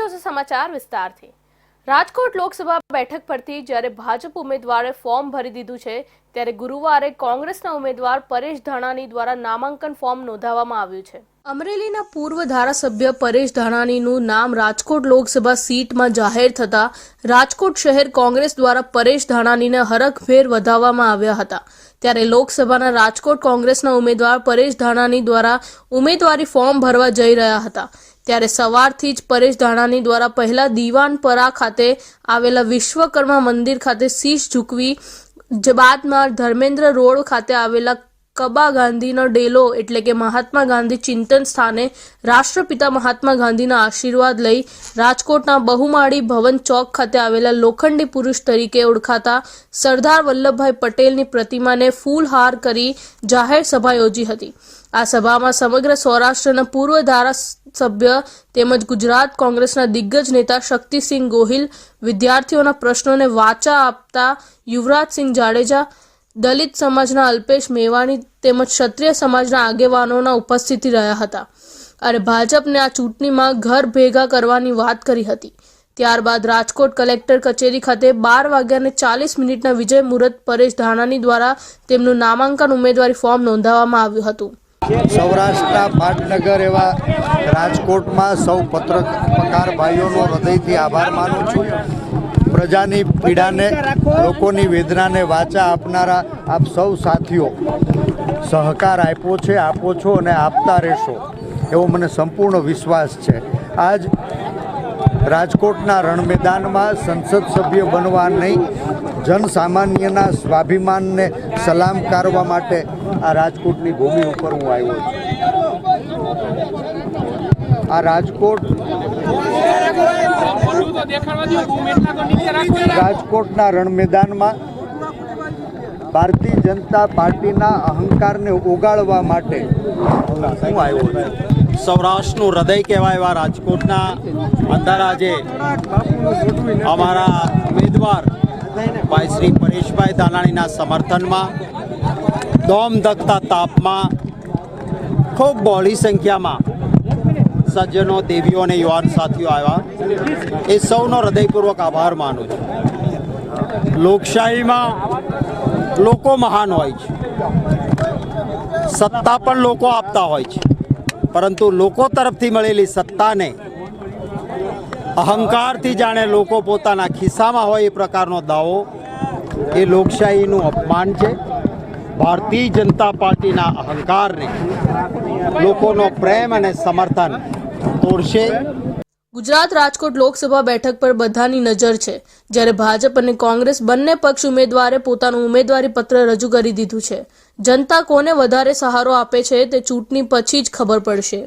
જોશે સમાચાર વિસ્તારથી. રાજકોટ લોકસભા બેઠક પરથી જ્યારે ભાજપ ઉમેદવારે ફોર્મ ભરી દીધું છે, ત્યારે ગુરુવારે કોંગ્રેસના ઉમેદવાર પરેશ ધાણાની દ્વારા નામાંકન ફોર્મ નોંધાવવામાં આવ્યું છે. અમરેલીના પૂર્વ ધારાસભ્ય પરેશ ધાણાનીનું નામ રાજકોટ લોકસભા સીટમાં જાહેર થતા રાજકોટ શહેર કોંગ્રેસ દ્વારા પરેશ ધાણાનીને હરખભેર વધાવવામાં આવ્યા હતા. ત્યારે લોકસભાના રાજકોટ કોંગ્રેસના ઉમેદવાર પરેશ ધાણાની દ્વારા ઉમેદવારી ફોર્મ ભરવા જઈ રહ્યા હતા. ત્યારે સવારથી જ પરેશ ધાણાની દ્વારા પહેલા દીવાનપરા ખાતે આવેલા વિશ્વકર્મા મંદિર ખાતે શીશ ઝૂકવી બાદમાં ધર્મેન્દ્ર રોડ ખાતે આવેલા કબા ગાંધીનો ડેલો એટલે કે મહાત્મા ગાંધી ચિંતન સ્થાને રાષ્ટ્રપિતા મહાત્મા ગાંધીના આશીર્વાદ લઈ રાજકોટના બહુમાળી ભવન ચોક ખાતે આવેલા લોખંડી પુરુષ તરીકે ઓળખાતા સરદાર વલ્લભભાઈ પટેલની પ્રતિમાને ફૂલહાર કરી જાહેર સભા યોજી હતી. આ સભામાં સમગ્ર સૌરાષ્ટ્રના પૂર્વ ધારાસભ્ય તેમજ ગુજરાત કોંગ્રેસના દિગ્ગજ નેતા શક્તિસિંહ ગોહિલ વિદ્યાર્થીઓના પ્રશ્નોને વાચા આપતા યુવરાજસિંહ જાડેજા દલિત સમાજના અલ્પેશ મેવાણી તેમજ ક્ષત્રિય સમાજના આગેવાનોના ઉપસ્થિતિ રહ્યા હતા. અને ભાજપને આ ચૂંટણીમાં ઘર ભેગા કરવાની વાત કરી હતી. ત્યારબાદ રાજકોટ કલેક્ટર કચેરી ખાતે બાર વાગ્યાને ચાલીસ મિનિટના વિજય મુહૂર્ત પરેશ ધાનાની દ્વારા તેમનું નામાંકન ઉમેદવારી ફોર્મ નોંધાવવામાં આવ્યું હતું. સૌરાષ્ટ્રના પાટનગર એવા રાજકોટમાં સૌ પત્રકાર ભાઈઓનો હૃદયથી આભાર માનું છું. પ્રજાની પીડાને, લોકોની વેદનાને વાચા આપનારા આપ સૌ સાથીઓ, સહકાર આપ્યો છે, આપો છો અને આપતા રહેશો, એવો મને સંપૂર્ણ વિશ્વાસ છે. આજ રાજકોટના રણ મેદાનમાં સંસદ સભ્ય બનવા નહીં, જનસામાન્યના સ્વાભિમાનને સલામ કરવા માટે આ રાજકોટની ભૂમિ ઉપર હું આવ્યો છું. આ રાજકોટ રાજકોટના રણ મેદાનમાં ભારતીય જનતા પાર્ટીના અહંકારને ઓગાળવા માટે હું આવ્યો છું. સૌરાષ્ટ્રનું હૃદય કહેવાય એવા રાજકોટના અંધારા જે અમારા ઉમેદવાર ભાઈ શ્રી પરેશભાઈ દાનાણીના સમર્થનમાં દોમ ધકતા તાપમાં ખૂબ બહોળી સંખ્યામાં સજ્જનો, દેવીઓ અને યુવાન સાથીઓ આવ્યા. એ સૌનો હૃદયપૂર્વક આભાર માનું છું. લોકશાહીમાં લોકો મહાન હોય છે. સત્તા પણ લોકો આપતા હોય છે. પરંતુ લોકો તરફથી મળેલી સત્તાને અહંકારથી જાણે લોકો પોતાના ખિસ્સામાં હોય એ પ્રકારનો દાવો એ લોકશાહીનું અપમાન છે. ભારતીય જનતા પાર્ટીના અહંકારને, લોકોનો પ્રેમ અને સમર્થન તોડશે? ગુજરાત રાજકોટ લોકસભા બેઠક પર બધાની નજર છે. જ્યારે ભાજપ અને કોંગ્રેસ બંને પક્ષ ઉમેદવારે પોતાનું ઉમેદવારી પત્ર રજૂ કરી દીધું છે. જનતા કોને વધારે સહારો આપે છે તે ચૂંટણી પછી જ ખબર પડશે.